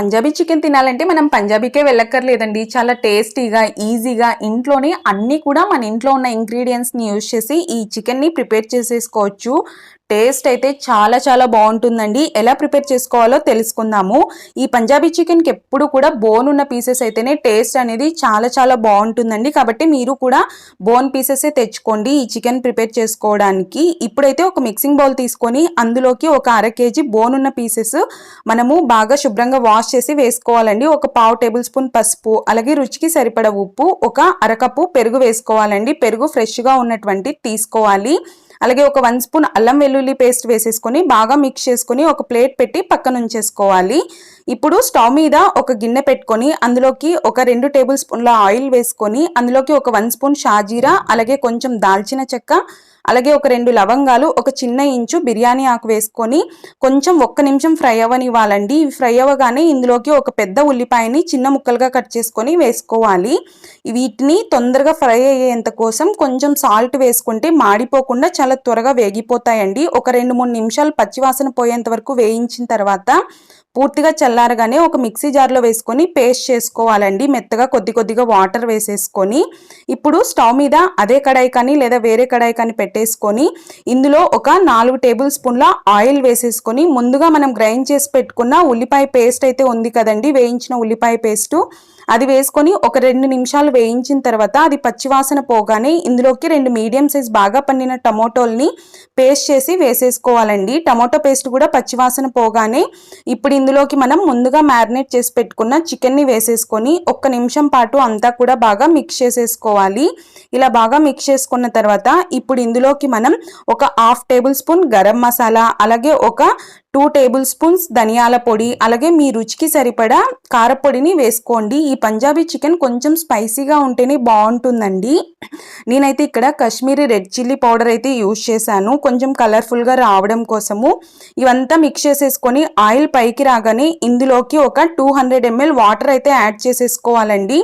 Punjabi chicken తినాలంటే మనం పంజాబీకే వెళ్ళక్కర్లేదండి. చాలా టేస్టీగా ఈజీగా ఇంట్లోనే అన్నీ కూడా మన ఇంట్లో ఉన్న ఇంగ్రీడియంట్స్ని యూజ్ చేసి ఈ చికెన్ని ప్రిపేర్ చేసేసుకోవచ్చు. టేస్ట్ అయితే చాలా చాలా బాగుంటుందండి. ఎలా ప్రిపేర్ చేసుకోవాలో తెలుసుకుందాము. ఈ పంజాబీ చికెన్కి ఎప్పుడు కూడా బోన్ ఉన్న పీసెస్ అయితేనే టేస్ట్ అనేది చాలా చాలా బాగుంటుందండి. కాబట్టి మీరు కూడా బోన్ పీసెసే తెచ్చుకోండి ఈ చికెన్ ప్రిపేర్ చేసుకోవడానికి. ఇప్పుడైతే ఒక మిక్సింగ్ బౌల్ తీసుకొని అందులోకి ఒక అర కేజీ బోన్ ఉన్న పీసెస్ మనము బాగా శుభ్రంగా వాష్ చేసి వేసుకోవాలండి. ఒక పావు టేబుల్ స్పూన్ పసుపు అలాగే రుచికి సరిపడ ఉప్పు ఒక అరకప్పు పెరుగు వేసుకోవాలండి. పెరుగు ఫ్రెష్గా ఉన్నటువంటి తీసుకోవాలి. అలాగే ఒక వన్ స్పూన్ అల్లం వెల్లుల్లి పేస్ట్ వేసేసుకొని బాగా మిక్స్ చేసుకొని ఒక ప్లేట్ పెట్టి పక్కన ఉంచేసుకోవాలి ఇప్పుడు స్టవ్ మీద ఒక గిన్నె పెట్టుకొని అందులోకి ఒక రెండు టేబుల్ స్పూన్ల ఆయిల్ వేసుకొని అందులోకి ఒక వన్ స్పూన్ షాజీరా అలాగే కొంచెం దాల్చిన చెక్క అలాగే ఒక రెండు లవంగాలు ఒక చిన్న ఇంచు బిర్యానీ ఆకు వేసుకొని కొంచెం ఒక్క నిమిషం ఫ్రై అవ్వనివ్వాలండి. ఇవి ఫ్రై అవ్వగానే ఇందులోకి ఒక పెద్ద ఉల్లిపాయని చిన్న ముక్కలుగా కట్ చేసుకొని వేసుకోవాలి. వీటిని తొందరగా ఫ్రై అయ్యేంత కోసం కొంచెం సాల్ట్ వేసుకుంటే మాడిపోకుండా చాలా త్వరగా వేగిపోతాయండి. ఒక రెండు మూడు నిమిషాలు పచ్చివాసన పోయేంత వరకు వేయించిన తర్వాత పూర్తిగా చల్లారగానే ఒక మిక్సీ జార్లో వేసుకొని పేస్ట్ చేసుకోవాలండి. మెత్తగా కొద్ది కొద్దిగా వాటర్ వేసేసుకొని ఇప్పుడు స్టవ్ మీద అదే కడాయి కానీ లేదా వేరే కడాయి కానీ పెట్టేసుకొని ఇందులో ఒక నాలుగు టేబుల్ స్పూన్ల ఆయిల్ వేసేసుకొని ముందుగా మనం గ్రైండ్ చేసి పెట్టుకున్న ఉల్లిపాయ పేస్ట్ అయితే ఉంది కదండి. వేయించిన ఉల్లిపాయ పేస్టు అది వేసుకొని ఒక రెండు నిమిషాలు వేయించిన తర్వాత అది పచ్చివాసన పోగానే ఇందులోకి రెండు మీడియం సైజ్ బాగా పండిన టమోటోల్ని పేస్ట్ చేసి వేసేసుకోవాలండి. టమోటో పేస్ట్ కూడా పచ్చివాసన పోగానే ఇప్పుడు ఇందులోకి మనం ముందుగా మ్యారినేట్ చేసి పెట్టుకున్న చికెన్ని వేసేసుకొని ఒక్క నిమిషం పాటు అంతా కూడా బాగా మిక్స్ చేసేసుకోవాలి. ఇలా బాగా మిక్స్ చేసుకున్న తర్వాత ఇప్పుడు ఇందులోకి మనం ఒక half tablespoon garam masala అలాగే ఒక టూ టేబుల్ స్పూన్స్ ధనియాల పొడి అలాగే మీ రుచికి సరిపడా కారపొడిని వేసుకోండి. ఈ పంజాబీ చికెన్ కొంచెం స్పైసీగా ఉంటేనే బాగుంటుందండి. నేనైతే ఇక్కడ కాశ్మీరీ రెడ్ చిల్లీ పౌడర్ అయితే యూజ్ చేశాను. కొంచెం కలర్ఫుల్గా రావడం కోసము. ఇవంతా మిక్స్ చేసేసుకొని ఆయిల్ పైకి రాగానే ఇందులోకి ఒక టూ హండ్రెడ్ ఎంఎల్ వాటర్ అయితే యాడ్ చేసేసుకోవాలండి.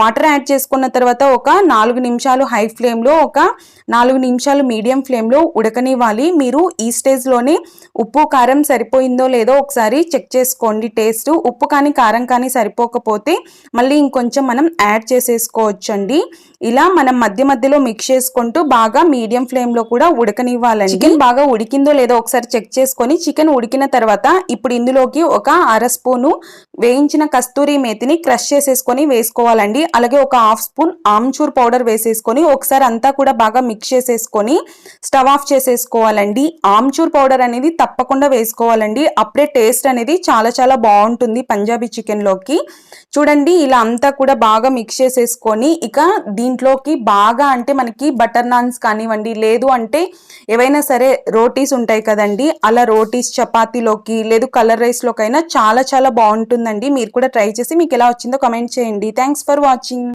వాటర్ యాడ్ చేసుకున్న తర్వాత ఒక నాలుగు నిమిషాలు హై ఫ్లేమ్లో ఒక నాలుగు నిమిషాలు మీడియం ఫ్లేమ్లో ఉడకనివ్వాలి. మీరు ఈ స్టేజ్లోనే ఉప్పు కారం సరిపోయిందో లేదో ఒకసారి చెక్ చేసుకోండి. టేస్ట్ ఉప్పు కానీ కారం కానీ సరిపోకపోతే మళ్ళీ ఇంకొంచెం మనం యాడ్ చేసేసుకోవచ్చండి. ఇలా మనం మధ్య మధ్యలో మిక్స్ చేసుకుంటూ బాగా మీడియం ఫ్లేమ్లో కూడా ఉడకనివ్వాలండి. చికెన్ బాగా ఉడికిందో లేదో ఒకసారి చెక్ చేసుకొని చికెన్ ఉడికిన తర్వాత ఇప్పుడు ఇందులోకి ఒక అర స్పూను వేయించిన కస్తూరి మేతిని క్రష్ చేసేసుకొని వేసుకోవాలండి. అలాగే ఒక హాఫ్ స్పూన్ ఆమ్చూర్ పౌడర్ వేసేసుకొని ఒకసారి అంతా కూడా బాగా మిక్స్ చేసేసుకొని స్టవ్ ఆఫ్ చేసేసుకోవాలండి. ఆమ్చూర్ పౌడర్ అనేది తప్పకుండా చేసుకోవాలండి. అప్పుడే టేస్ట్ అనేది చాలా చాలా బాగుంటుంది పంజాబీ చికెన్లోకి చూడండి ఇలా అంతా కూడా బాగా మిక్స్ చేసేసుకొని ఇక దీంట్లోకి బాగా అంటే మనకి బటర్ నాన్స్ కానివ్వండి లేదు అంటే ఏవైనా సరే రోటీస్ ఉంటాయి కదండి. అలా రోటీస్ చపాతీలోకి లేదు కలర్ రైస్లోకైనా చాలా చాలా బాగుంటుందండి. మీరు కూడా ట్రై చేసి మీకు ఎలా వచ్చిందో కమెంట్ చేయండి. Thanks for watching